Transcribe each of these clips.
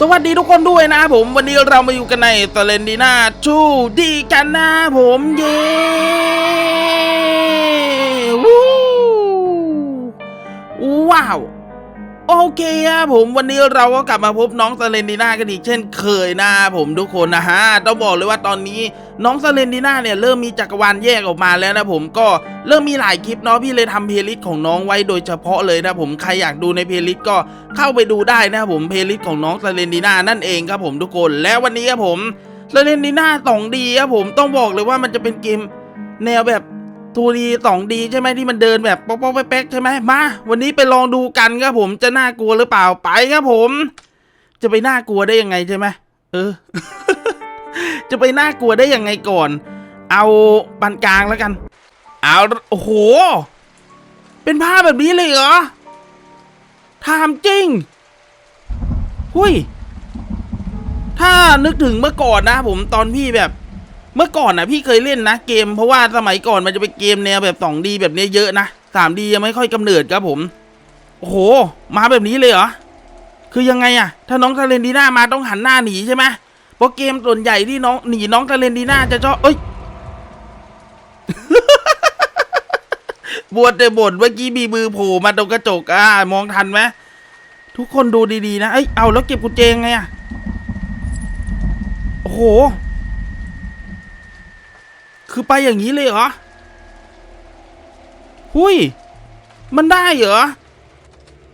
สวัสดีทุกคนด้วยนะผมวันนี้เรามาอยู่กันในตเลนดีนาชูดีกันนะผมเย้ว้าว โอเคครับผมวันนี้เราก็กลับมาพบน้องซาเลนดีนากันอีกเช่นเคยนะผมทุกคนนะฮะต้องบอกเลยว่าตอนนี้น้องซาเลนดีนาเนี่ยเริ่มมีจักรวาลแยกออกมาแล้วนะผมก็เริ่มมีหลายคลิปเนาะพี่เลยทำเพลย์ลิสต์ของน้องไว้โดยเฉพาะเลยนะผมใครอยากดูในเพลย์ลิสต์ก็เข้าไปดูได้นะครับผมเพลย์ลิสต์ของน้องซาเลนดีนานั่นเองครับผมทุกคนและวันนี้ครับผมซาเลนดีนาสองดีครับผมต้องบอกเลยว่ามันจะเป็นเกมแนวแบบ ทูดีสองดีใช่ไหมที่มันเดินแบบป๊อกป๊อกแป๊กใช่ไหมมาวันนี้ไปลองดูกันครับผมจะน่ากลัวหรือเปล่าไปครับผม จะไปน่ากลัวได้ยังไงใช่ไหมเออ จะไปน่ากลัวได้ยังไงก่อน เอาปานกลางแล้วกัน เอาโอ้โห เป็นภาพแบบนี้เลยเหรอถามจริงหุยถ้านึกถึงเมื่อก่อนนะผมตอนพี่แบบ เมื่อก่อนนะพี่เคยเล่นนะเกมเพราะว่าสมัยก่อนมันจะเป็นเกมแนวแบบ 2D แบบนี้เยอะนะ 3D ยังไม่ค่อยกำเนิดครับผม โอ้โห มาแบบนี้เลยเหรอ คือยังไงอะถ้าน้องทาเลนดีน่ามาต้องหันหน้าหนีใช่ไหมเพราะเกมส่วนใหญ่ที่น้องหนีน้องทาเลนดีน่าจะชอบเอ้ยบวชแต่บ่นเมื่อกี้มีมือโผล่มาตรงกระจกอ่ามองทันไหมทุกคนดูดีๆนะเอ้ยเอาแล้วเก็บกุญแจไงอะโอ้โห คือไปอย่างนี้เลยเหรอ หุยมันได้เหรอ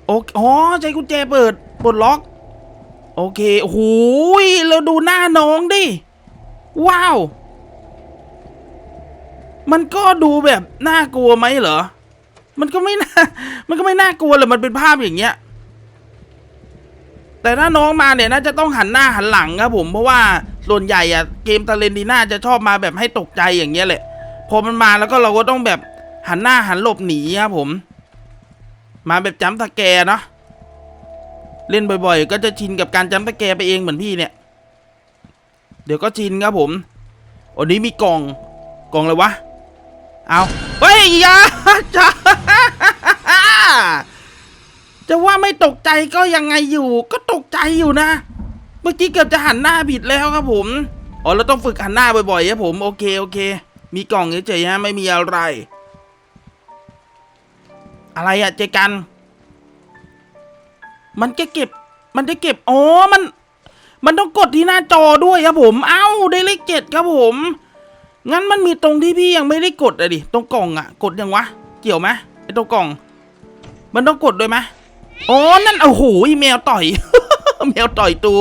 โออ๋อใจกุญแจเปิดปลดล็อก โอเคโอ้ยเราดูหน้าน้องดิ ว้าว มันก็ดูแบบน่ากลัวไหมเหรอ มันก็ไม่น่า มันก็ไม่น่ากลัวเลยมันเป็นภาพอย่างเงี้ย แต่ถ้าน้องมาเนี่ยน่าจะต้องหันหน้าหันหลังครับผมเพราะว่า ส่วนใหญ่อะเกมทาเลนดีน่าจะชอบมาแบบให้ตกใจอย่างเงี้ยแหละพอมันมาแล้วก็เราก็ต้องแบบหันหน้าหันหลบหนีครับผม มาแบบจัมป์สแกเนาะเล่นบ่อยๆ ก็จะชินกับการจัมป์สแกไปเองเหมือนพี่เนี่ย เดี๋ยวก็ชินครับผมวันนี้มีกล่องกล่องอะไรวะเอาเฮ้ยยาจ้าจะว่าไม่ตกใจก็ยังไงอยู่ ก็ตกใจอยู่นะ เมื่อกี้เกือบจะหันหน้าผิดแล้วครับผม อ๋อเราต้องฝึกหันหน้าบ่อยๆครับผม โอเคโอเค มีกล่องเฉยๆฮะไม่มีอะไร อะไรอะเจกัน มันจะเก็บ มันจะเก็บ อ๋อ มัน มันต้องกดที่หน้าจอด้วยครับผม เอ้า ได้เลขเจ็ดครับผม งั้นมันมีตรงที่พี่ยังไม่ได้กดอะดิ ตรงกล่องอะกดยังวะ เกี่ยวไหมไอตรงกล่อง มันต้องกดด้วยไหมอ๋อ นั่น โอ้โหแมวต่อย แมวต่อยตู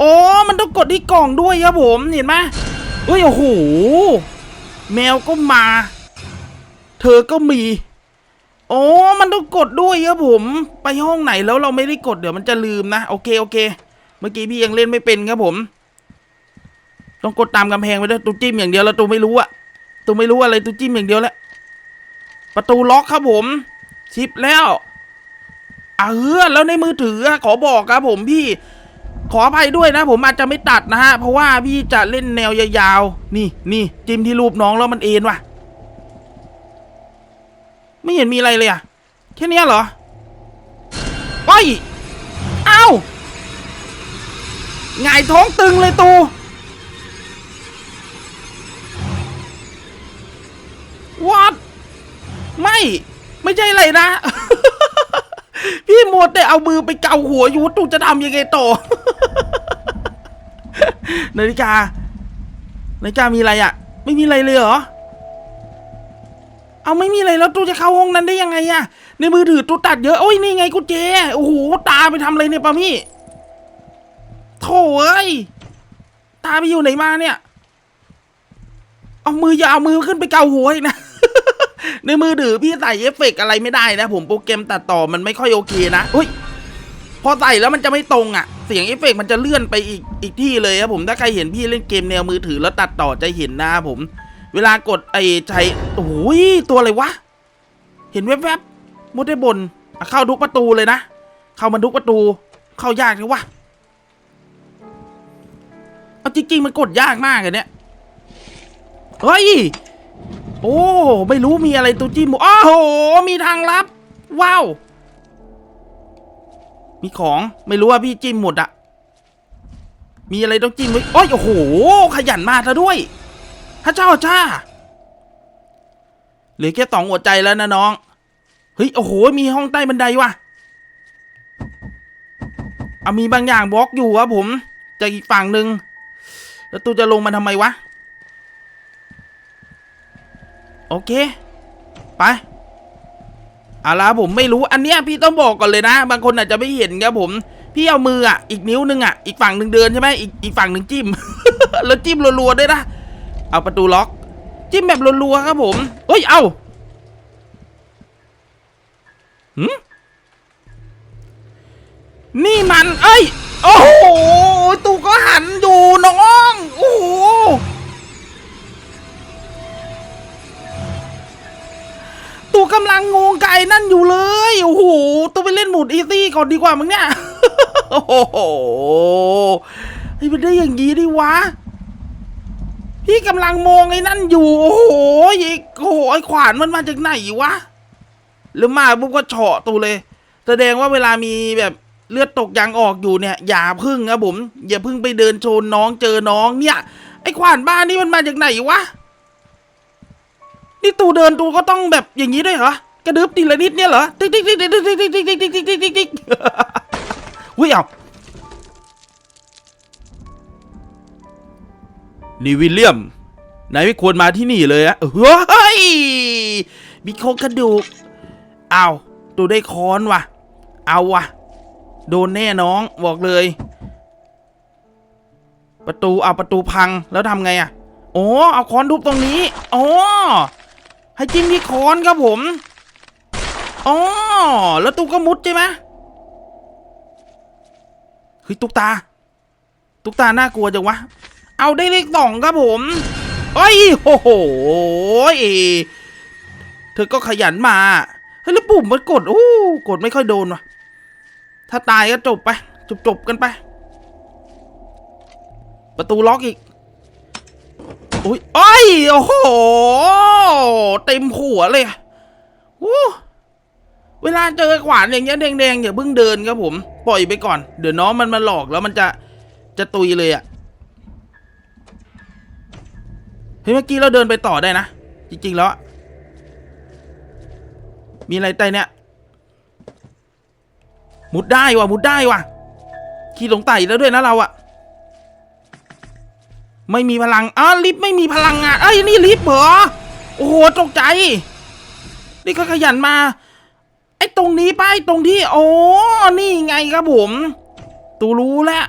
อ๋อมันต้องกดที่กล่องด้วยครับผมเห็นไหมเฮ้ยโอ้โหแมวก็มา เธอก็มีอ๋อมันต้องกดด้วยครับผม ไปห้องไหนแล้วเราไม่ได้กดเดี๋ยวมันจะลืมนะโอเคโอเค เมื่อกี้พี่ยังเล่นไม่เป็นครับผม ต้องกดตามกำแพงไปด้วยตูจิ้มอย่างเดียวแล้วตูไม่รู้อะตูไม่รู้อะไรตูจิ้มอย่างเดียวแหละประตูล็อกครับผม ชิปแล้ว เออแล้วในมือถือขอบอกครับผมพี่ ขออภัยด้วยนะ ผมอาจจะไม่ตัดนะฮะ เพราะว่าพี่จะเล่นแนวยาวๆ นี่นี่จิ้มที่รูปน้องแล้วมันเอ็นว่ะ ไม่เห็นมีอะไรเลยอะแค่นี้เหรอโอ้ยเอ้าหงายท้องตึงเลยตู what ไม่ ไม่ใช่อะไรนะ พี่มัวแต่เอามือไปเกาหัวอยู่ตูจะทำยังไงต่อ นาฬิกา นาฬิกามีอะไรอะ่ะ ไม่มีอะไรเลยเหรอ เอาไม่มีอะไรแล้วตูจะเข้าห้องนั้นได้ยังไงอะ่ะ ในมือถือตูตัดเยอะ โอ้ยนี่ไงกุญแจโอ้โหตาไปทำอะไรเนี่ยปะมี่โถ่เอ้ย ตาไปอยู่ไหนมาเนี่ย เอามืออย่าเอามือขึ้นไปเกาหัวอีกนะ ในมือถือพี่ใส่เอฟเฟกต์อะไรไม่ได้นะ ผมโปรแกรมตัดต่อมันไม่ค่อยโอเคนะเฮ้ยพอใส่แล้วมันจะไม่ตรงอะ่ะ เสียงเอฟเฟกต์มันจะเลื่อนไปอีกอีกที่เลยครับผมถ้าใครเห็นพี่เล่นเกมแนวมือถือแล้วตัดต่อจะเห็นนะครับผม เวลากดไอ้ใช้โอ้ยตัวอะไรวะ เห็นแวบๆมุดได้บนเข้าทุกประตูเลยนะ เข้ามันทุกประตู เข้ายากเลยวะเอาจริงๆมันกดยากมากเลยเนี่ยเฮ้ย โอ้ไม่รู้มีอะไรตัวจิ้มโอ้โห มีทางลับ ว้าว มีของไม่รู้ว่าพี่จิ้มหมดอะมีอะไรต้องจิ้มไว้โอ้ยโอ้โห ขยันมากซะด้วยพระเจ้าจ้าเหลือแค่สองหัวใจแล้วนะน้องเฮ้ยโอ้โห มีห้องใต้บันไดว่ะเอามีบางอย่างบล็อกอยู่ครับผมจากอีกฝั่งหนึ่งแล้วตูจะลงมาทำไมวะ โอเค ไปเอาละผมไม่รู้อันเนี้ยพี่ต้องบอกก่อนเลยนะ บางคนอาจจะไม่เห็นครับผม พี่เอามืออะอีกนิ้วนึงอะอีกฝั่งหนึ่งเดินใช่ไหมอีกอีกฝั่งหนึ่งจิ้ม แล้วจิ้มรัวๆด้วยนะเอาประตูล็อก จิ้มแบบรัวๆครับผมเฮ้ยเอาหืมนี่มัน เอ้ย โอ้โหตูก็หันอยู่น้อง โอ้โห ตูกำลังงงไก่นั่นอยู่เลย โอ้โหตูไปเล่นหมุดอีซี่ก่อนดีกว่ามึงเนี่ย โอ้โหเฮ้มันได้อย่างงี้ดิวะ พี่กำลังมองไอ้นั่นอยู่ โอ้โหอีกโอ้โหไอ้ขวานมันมาจากไหนวะ หรือมาปุ๊บก็เฉาะตูเลย แสดงว่าเวลามีแบบเลือดตกยางออกอยู่เนี่ย อย่าพึ่งครับผม อย่าพึ่งไปเดินโชนน้องเจอน้องเนี่ย ไอ้ขวานบ้านนี่มันมาจากไหนวะ นี่ตูเดินตูก็ต้องแบบอย่างนี้ด้วยเหรอกระดึบทีละนิดเนี่ยเหรอติ๊กติ๊กติ๊กติ๊กติ๊กติ๊กติ๊กติ๊กติ๊กติ๊กติ๊กติ๊กอุ้ยเอานี่วิลเลียมนายไม่ควรมาที่นี่เลยอะเฮ้ยมีโครงกระดูกเอาวตูได้ค้อนว่ะ เอาว่ะ โดนแน่น้องบอกเลย ประตูเอาประตูพังแล้วทำไงอะโอ้เอาค้อนทุบตรงนี้โอ๋อ ให้จิ้มที่ค้อนครับผมอ๋อแล้วตูก็มุดใช่ไหมเฮ้ยตุกตา ตุกตาน่ากลัวจังวะ เอาได้เลขสองครับผมเอ้ยโอ้โหเธอก็ขยันมาเฮ้ยแล้วปุ่มมันกดโอ้กดไม่ค่อยโดนวะถ้าตายก็จบไป จบจบๆกันไป ประตูล็อกอีก อุ้ยเอ้ยโอ้โห เต็มหัวเลยโอ้เวลาเจอขวานอย่างเงี้ยแดงๆอย่าเพิ่งเดินครับผม ปล่อยไปก่อน เดี๋ยวน้องมันมาหลอกแล้วมันจะจะตุยเลยอะ่ะเฮ้ยเมื่อกี้เราเดินไปต่อได้นะ จริง ๆ แล้ว มีอะไรใต้เนี่ย มุดได้ว่ะ มุดได้ว่ะ ขี่หลงไต่แล้วด้วยนะเราอะ ไม่มีพลังอ้าลิฟต์ไม่มีพลังงานเอ้ยนี่ลิฟต์เหรอโอ้โหตกใจ นี่ก็ขยันมาไอ้ตรงนี้ป้ายตรงที่โอ้นี่ไงครับผมตูรู้แล้ว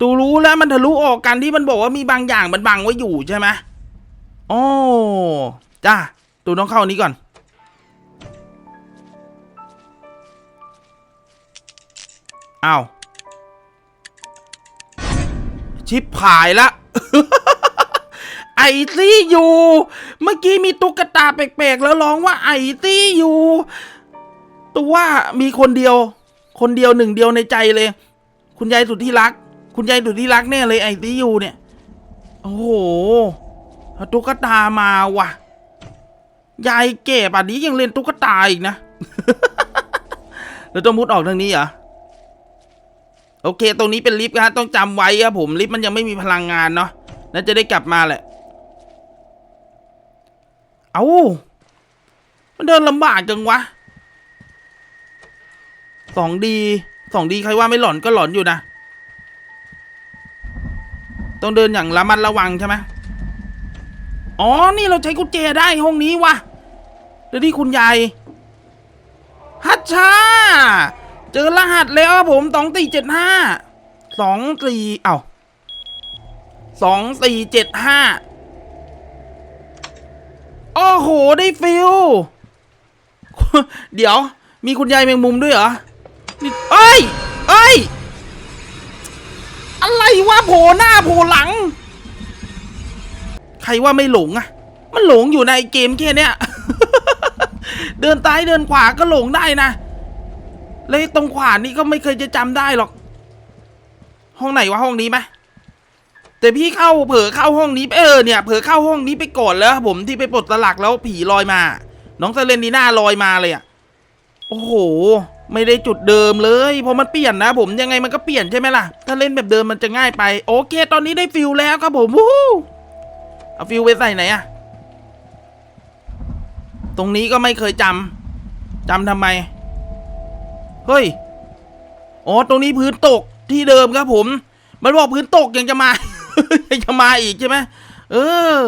ตูรู้แล้วมันทะลุออกกันที่มันบอกว่ามีบางอย่างมันบังไว้อยู่ใช่ไหมโอ้จ้าตูต้องเข้าอันนี้ก่อน อ้าว ชิปหายละ ไอซี่อยู่ เมื่อกี้มีตุ๊กตาแปลกๆ แล้วร้องว่าไอซี่อยู่ ตัวว่ามีคนเดียว คนเดียวหนึ่งเดียวในใจเลย คุณยายสุดที่รัก คุณยายสุดที่รักแน่เลยไอซี่อยู่เนี่ย โอ้โหตุ๊กตามาว่ะ ยายแก่ป่านนี้ยังเล่นตุ๊กตาอีกนะ แล้วต้องมุดออกทางนี้เหรอ โอเค ตรงนี้เป็นลิฟต์นะฮะต้องจำไว้ครับผมลิฟต์มันยังไม่มีพลังงานเนาะน่าจะได้กลับมาแหละ เอามันเดินลำบากจังวะสองดีสองดีใครว่าไม่หลอนก็หลอนอยู่นะ ต้องเดินอย่างระมัดระวังใช่ไหมอ๋อ นี่เราใช้กุญแจได้ห้องนี้วะแล้วนี่คุณยายฮัชชา เจอรหัสแล้วครับผมสองสี่เจ็ดห้าสองสี่เอ้าสองสี่เจ็ดห้าโอ้โห ได้ฟิลเดี๋ยว มีคุณยายแมงมุมด้วยเหรอนี่เอ้ยเอ้ย อะไรวะโผล่หน้าโผล่หลัง ใครว่าไม่หลงอะมันหลงอยู่ในเกมแค่เนี้ย เดินซ้ายเดินขวาก็หลงได้นะ เลยตรงขวานี่ก็ไม่เคยจะจำได้หรอก ห้องไหนวะห้องนี้ไหมแต่พี่เข้าเผลอเข้าห้องนี้ไปเออเนี่ยเผลอเข้าห้องนี้ไปก่อนแล้วผมที่ไปปลดสลักแล้วผีลอยมา น้องเซเลนนีน่าลอยมาเลยอะโอ้โห ไม่ได้จุดเดิมเลยเพราะมันเปลี่ยนนะ ผมยังไงมันก็เปลี่ยนใช่ไหมล่ะ ถ้าเล่นแบบเดิมมันจะง่ายไป โอเค ตอนนี้ได้ฟิลแล้วครับผมวู้ฮู้เอาฟิลไปใส่ไหนอะตรงนี้ก็ไม่เคยจำจำทำไม เฮ้ย อ๋อ ตรงนี้พื้นตกที่เดิมครับผม มันบอกพื้นตกยังจะมา ยังจะมาอีกใช่ไหมเออ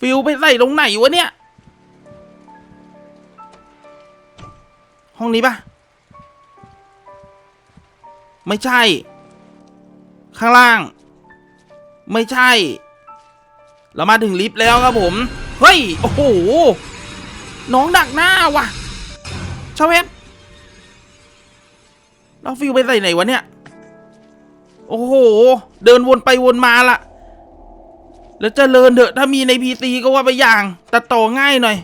ฟิลไปใส่ตรงไหนวะเนี่ย ห้องนี้ปะไม่ใช่ ข้างล่าง ไม่ใช่ เรามาถึงลิฟต์แล้วครับผม เฮ้ย โอ้โห น้องดักหน้าว่ะ เราฟิวไปใส่ไหนวะเนี่ย โอ้โห เดินวนไปวนมาละแล้วเจะเลินเถอะถ้ามีในพีซีก็ว่าไปอย่าง ตัดต่อง่ายหน่อย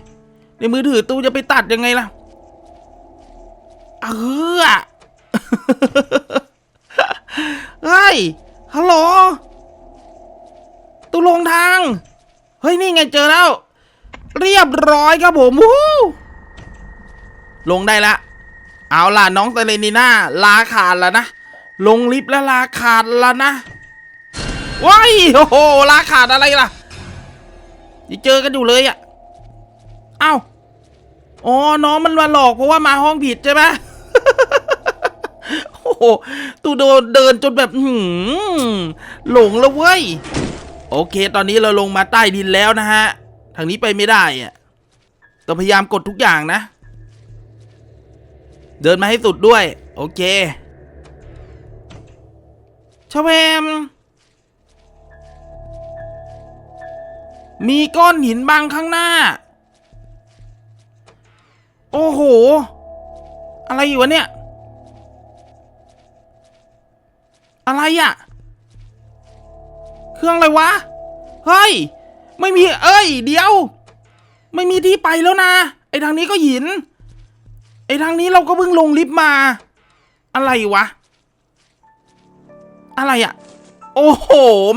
ในมือถือตู้จะไปตัดยังไงล่ะเออเฮ้ยฮัลโหลตู้ลงทาง เฮ้ย นี่ไงเจอแล้ว เรียบร้อยครับผมวู้ฮู้ลงได้ละ เอาล่ะน้องเซเลนีน่าลาขาดแล้วนะ ลงลิฟต์แล้วลาขาดแล้วนะว้ายโอ้โหลาขาดอะไรล่ะยังเจอกันอยู่เลยอะ่ะเอ้าอ๋อน้องมันมาหลอกเพราะว่ามาห้องผิดใช่ไหมโอ้โหตูโดนเดินจนแบบหืมหลงแล้วเว้ย โอเค ตอนนี้เราลงมาใต้ดินแล้วนะฮะ ทางนี้ไปไม่ได้อะต้องพยายามกดทุกอย่างนะ เดินมาให้สุดด้วย โอเคชะแวม มีก้อนหินบางข้างหน้า โอ้โห อะไรอยู่วะเนี่ย อะไรอะเครื่องอะไรวะ เฮ้ย ไม่มี เอ้ย เดี๋ยว ไม่มีที่ไปแล้วนะ ไอ้ทางนี้ก็หิน ไอ้ทางนี้เราก็เพิ่งลงลิฟต์มา อะไรวะ อะไรอะโอ้โห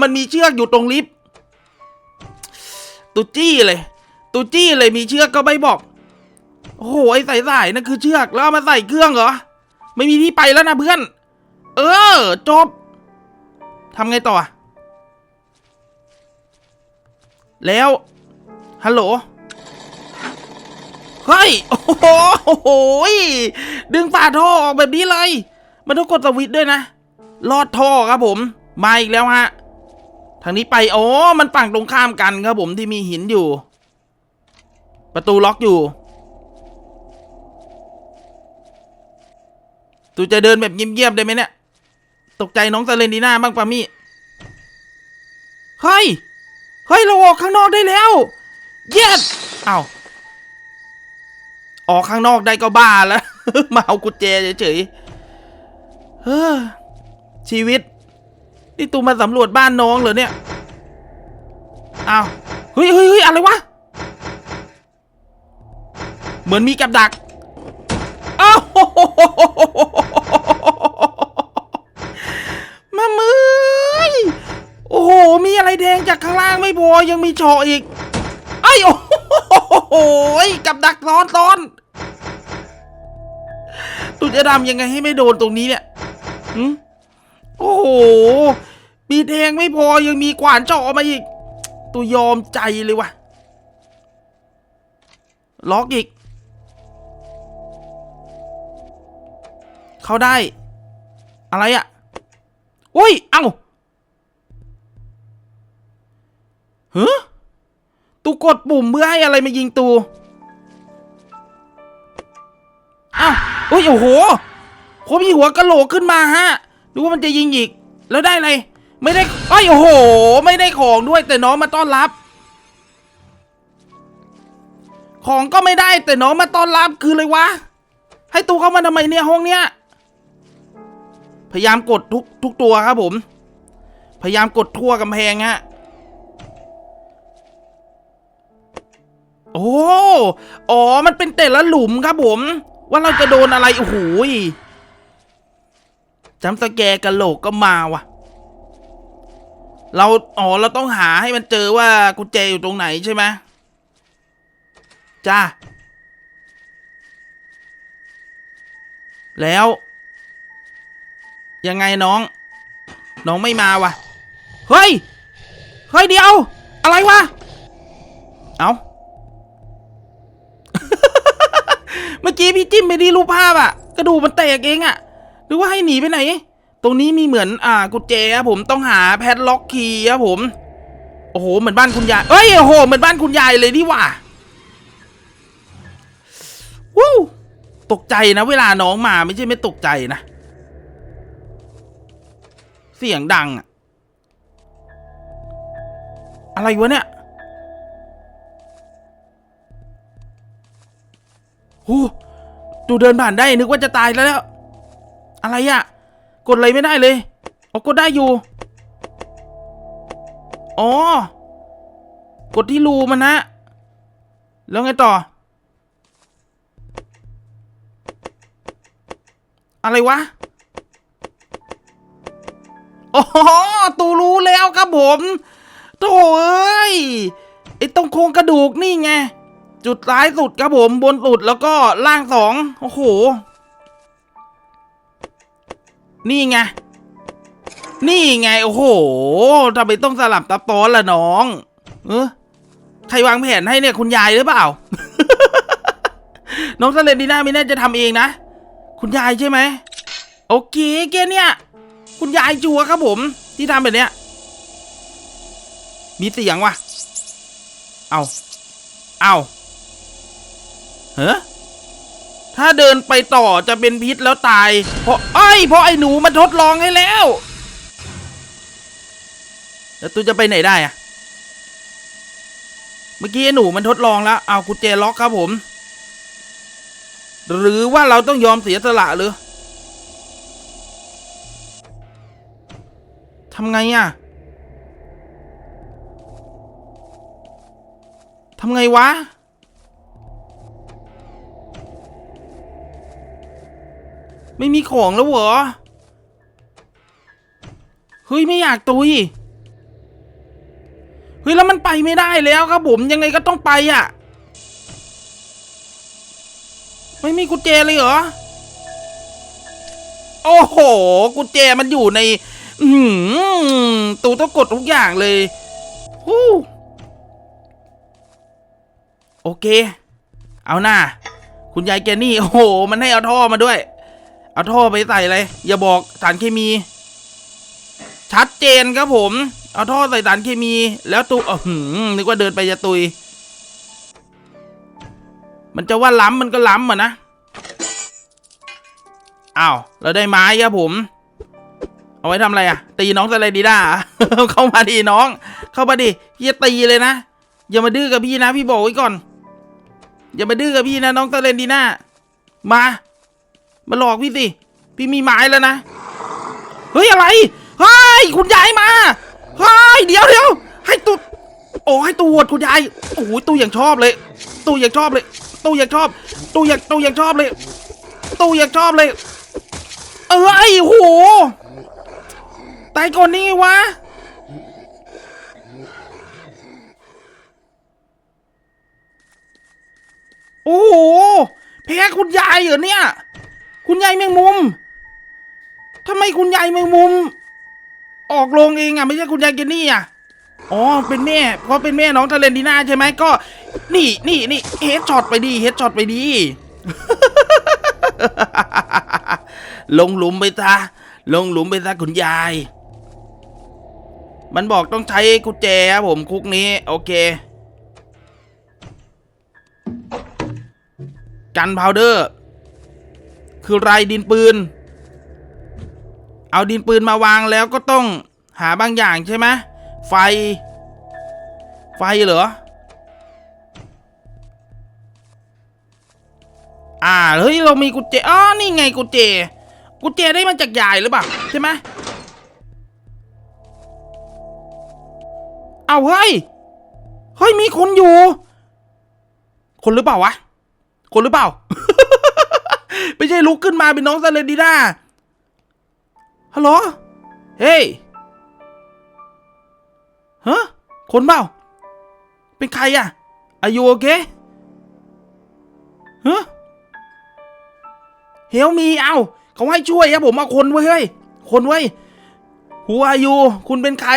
มันมีเชือกอยู่ตรงลิฟต์ตุจี้เลย ตุจี้เลยมีเชือกก็ไม่บอก โอ้โห ไอ้สายสายๆนั่นคือเชือก แล้วเอามาใส่เครื่องเหรอ ไม่มีที่ไปแล้วนะเพื่อน เออ จบทำไงต่อ แล้ว ฮัลโหล เฮ้ย โอ้โหดึงฝาท่อออกแบบนี้เลย มันต้องกดสวิตช์ด้วยนะ ลอดท่อครับผม มาอีกแล้วฮะ ทางนี้ไป อ๋อ มันฝั่งตรงข้ามกันครับผมที่มีหินอยู่ ประตูล็อกอยู่ ตูจะเดินแบบเงียบๆได้ไหมเนี่ย ตกใจน้องซาเลนดีน่าบ้างปามี่ เฮ้ย เฮ้ย เราออกข้างนอกได้แล้ว เย็ดอ้าว ออกข้างนอกได้ก็บ้าแล้ว มาเอากุญแจเฉยๆเฮ้อชีวิต นี่ตูมาสำรวจบ้านน้องเหรอเนี่ยอ้าวเฮ้ยเฮ้ยเฮ้ยอะไรวะ เหมือนมีกับดักอ้าวมามือยโอ้โห มีอะไรแดงจากข้างล่างไม่พอ ยังมีเฉาะอีกไอ้โอ้ โหกับดักซ้อนซ้อนตุจะทำยังไงให้ไม่โดนตรงนี้เนี่ยหืมโอ้โห มีแทงไม่พอยังมีขวานเจาะมาอีกตัวยอมใจเลยวะล็อกอีก เขาได้ อะไรอะ่ะโอ้ย เอ้าเฮ้ ตูกดปุ่มเพื่อให้อะไรมายิงตูอ้าวโอ้ยโอ้โห ผมมีหัวกะโหลกขึ้นมาฮะ ดูว่ามันจะยิงอีก แล้วได้อะไร ไม่ได้ไอ้โอ้โห ไม่ได้ของด้วยแต่น้องมาต้อนรับ ของก็ไม่ได้แต่น้องมาต้อนรับคือเลยวะ ให้ตูเข้ามาทำไมเนี่ยห้องเนี้ย พยายามกดทุกทุกตัวครับผม พยายามกดทั่วกำแพงฮะ โอ้ อ๋อ มันเป็นแต่ละหลุมครับผม ว่าเราจะโดนอะไร โอ้โหจำสแกร์กะโหลกก็มาว่ะ เรา อ๋อ เราต้องหาให้มันเจอว่ากุญแจอยู่ตรงไหนใช่ไหมจ้า แล้ว ยังไงน้อง น้องไม่มาวะเฮ้ย เฮ้ยเดี๋ยว อะไรวะ เอา เมื่อกี้พี่จิ้มไปดีรูปภาพอะกระดูกมันแตกเองอะหรือว่าให้หนีไปไหน ตรงนี้มีเหมือนอ่ากุญแจครับผมต้องหาแพดล็อกคีย์ครับผมโอ้โหเหมือนบ้านคุณยายเอ้ยโอ้โหเหมือนบ้านคุณยายเลยนี่หว่าวู้ตกใจนะเวลาน้องมาไม่ใช่ไม่ตกใจนะ เสียงดังอะอะไรวะเนี่ย โอ้ดูเดินผ่านได้นึกว่าจะตายแล้ว อะไรอะกดอะไรไม่ได้เลยอ๋อกดได้อยู่ อ๋อ กดที่รูมันนะ แล้วไงต่อ อะไรวะโอ้โหตูรู้แล้วครับผมโถ่เอ้ย ไอ้ตรงโครงกระดูกนี่ไง จุดซ้ายสุดครับผมบนสุดแล้วก็ล่างสองโอ้โห นี่ไง นี่ไง โอ้โหทำไมต้องสลับตับตอนล่ะน้อง เออใครวางแผนให้เนี่ยคุณยายหรือเปล่า น้องเซเลนดีน่าไม่น่าจะทำเองนะ คุณยายใช่ไหมโอเคแกเนี่ย คุณยายจัวครับผม ที่ทำแบบเนี้ย มีเสียงว่ะ เอา เอา เฮ้ถ้าเดินไปต่อจะเป็นพิษแล้วตาย เพราะไอ้เพราะไอ้หนูมันทดลองให้แล้ว แล้วตูจะไปไหนได้อะเมื่อกี้ไอ้หนูมันทดลองแล้ว เอากุญแจล็อกครับผม หรือว่าเราต้องยอมเสียสละหรือทำไงอะทำไงวะ ไม่มีของแล้วเหรอ เฮ้ยไม่อยากตุย เฮ้ยแล้วมันไปไม่ได้แล้วครับผมยังไงก็ต้องไปอะ ไม่มีกุญแจเลยเหรอ โอ้โห กุญแจมันอยู่ใน อืตูต้องกดทุกอย่างเลยฮู้โอเค เอาหน้า คุณยายแกนี่ โอ้โห มันให้เอาท่อมาด้วย เอาท่อไปใส่อะไรอย่าบอกสารเคมี ชัดเจนครับผม เอาท่อใส่สารเคมี แล้วตูอ๋อหืมนึกว่าเดินไปจะตุย มันจะว่าล้ำมันก็ล้ำอะนะอ้าวเราได้ไม้ครับผม เอาไว้ทำอะไรอะ ตีน้องสไลดีด้าเข้ามาดีน้อง เข้ามาดิพี่จะตีเลยนะอย่ามาดื้อกับพี่นะ พี่บอกไว้ก่อน อย่ามาดื้อกับพี่นะน้องสเลนดีน่ามา มาหลอกพี่สิ พี่มีไม้แล้วนะ เฮ้ยอะไร เฮ้ยคุณยายมา เฮ้ยเดี๋ยวเดี๋ยวให้ตูโอ้ให้ตูวตคุณยาย โอ้ยตูอย่างชอบเลย ตูอย่างชอบเลย ตูอย่างชอบ ตูอย่างตูอย่างชอบเลย ตูอย่างชอบเลย เออไอ้โหตายก่อนนี่ไงวะโอ้โหแพ้คุณยายเหรอเนี่ย คุณยายแมงมุมทำไมคุณยายแมงมุม ออกโรงเองอะ ไม่ใช่คุณยายเกนนี่อะอ๋อเป็นแม่ เพราะเป็นแม่น้องทาเลนดีน่าใช่ไหมก็ นี่นี่นี่เฮดช็อตไปดีเฮดช็อตไปดี ลงหลุมไปซะลงหลุมไปซะคุณยาย มันบอกต้องใช้กุญแจครับผมคุกนี้ โอเค กันพาวเดอร์ คือไรดินปืน เอาดินปืนมาวางแล้วก็ต้องหาบางอย่างใช่ไหมไฟ ไฟเหรอ อ่า เฮ้ย เรามีกุญแจ อ๋อ นี่ไงกุญแจ กุญแจได้มาจากยายหรือเปล่า ใช่ไหมเอาเฮ้ย เฮ้ย มีคนอยู่ คนหรือเปล่าวะ คนหรือเปล่า ไม่ใช่ลุกขึ้นมาเป็นน้องซาเลนดีน่าฮัลโหล เฮ้ยฮะคนเปล่า เป็นใครอะอายุโอเคฮะเฮลมีเอาเขาให้ช่วยครับผมเอาคนไว้เฮ้ย คนไว้หัวอายูคุณเป็นใคร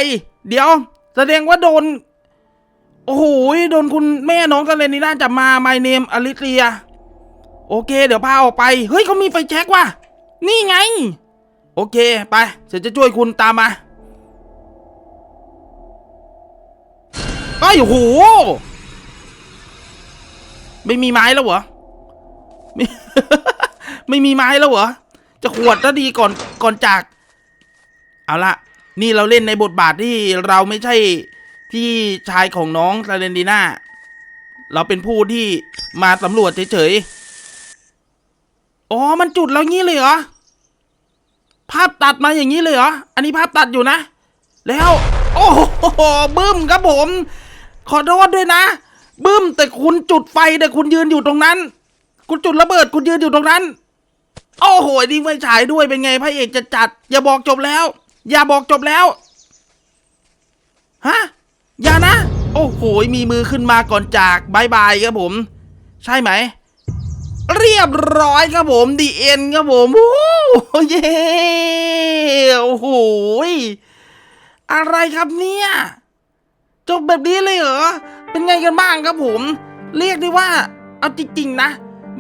เดี๋ยว แสดงว่าโดน โอ้โห โดนคุณแม่น้องกันเลยนี่น่าจะมาไมเนมอลิเซีย โอเค เดี๋ยวพาออกไป เฮ้ยเขามีไฟแช็กว่ะ นี่ไง โอเคไปเดี๋ยวจะช่วยคุณตามมาไอ้ยโห ไม่มีไม้แล้วเหรอ ไม่ไม่มีไม้แล้วเหรอ จะขวดก็ดีก่อนก่อนจาก เอาละนี่เราเล่นในบทบาทที่เราไม่ใช่ที่ชายของน้องซาเลนดีน่า เราเป็นผู้ที่มาสำรวจเฉยๆ อ๋อ มันจุดแล้วงี้เลยเหรอ ภาพตัดมาอย่างนี้เลยเหรอ อันนี้ภาพตัดอยู่นะ แล้ว โอ้โหบึ้มครับผม ขอโทษด้วยนะ บึ้มแต่คุณจุดไฟแต่คุณยืนอยู่ตรงนั้น คุณจุดระเบิดคุณยืนอยู่ตรงนั้น โอ้โหนี่ไฟฉายด้วยเป็นไงพระเอกจะจัด อย่าบอกจบแล้ว อย่าบอกจบแล้ว ฮะ อย่านะ โอ้โห มีมือขึ้นมาก่อนจากบายบายครับผม ใช่ไหม เรียบร้อยครับผมดีเอ็นครับผมโอ้โหเย้โอ้โหอะไรครับเนี่ยจบแบบนี้เลยเหรอ เป็นไงกันบ้างครับผม เรียกได้ว่า เอาจริงๆนะ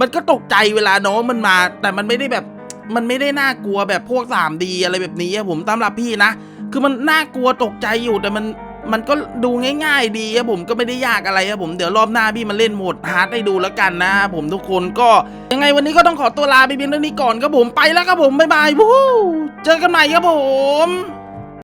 มันก็ตกใจเวลาน้องมันมา แต่มันไม่ได้แบบ มันไม่ได้น่ากลัวแบบพวก 3D อะไรแบบนี้ครับผมสำหรับพี่นะ คือมันน่ากลัวตกใจอยู่แต่มัน มันก็ดูง่าย ๆ ดีครับผมก็ไม่ได้ยากอะไรครับผมเดี๋ยวรอบหน้าพี่มาเล่นโหมดฮาร์ดให้ดูแล้วกันนะครับผมทุกคนก็ยังไงวันนี้ก็ต้องขอตัวลาไปเพียงเท่านี้ก่อนครับผมไปแล้วครับผมบ๊ายบายวู้เจอกันใหม่ครับผม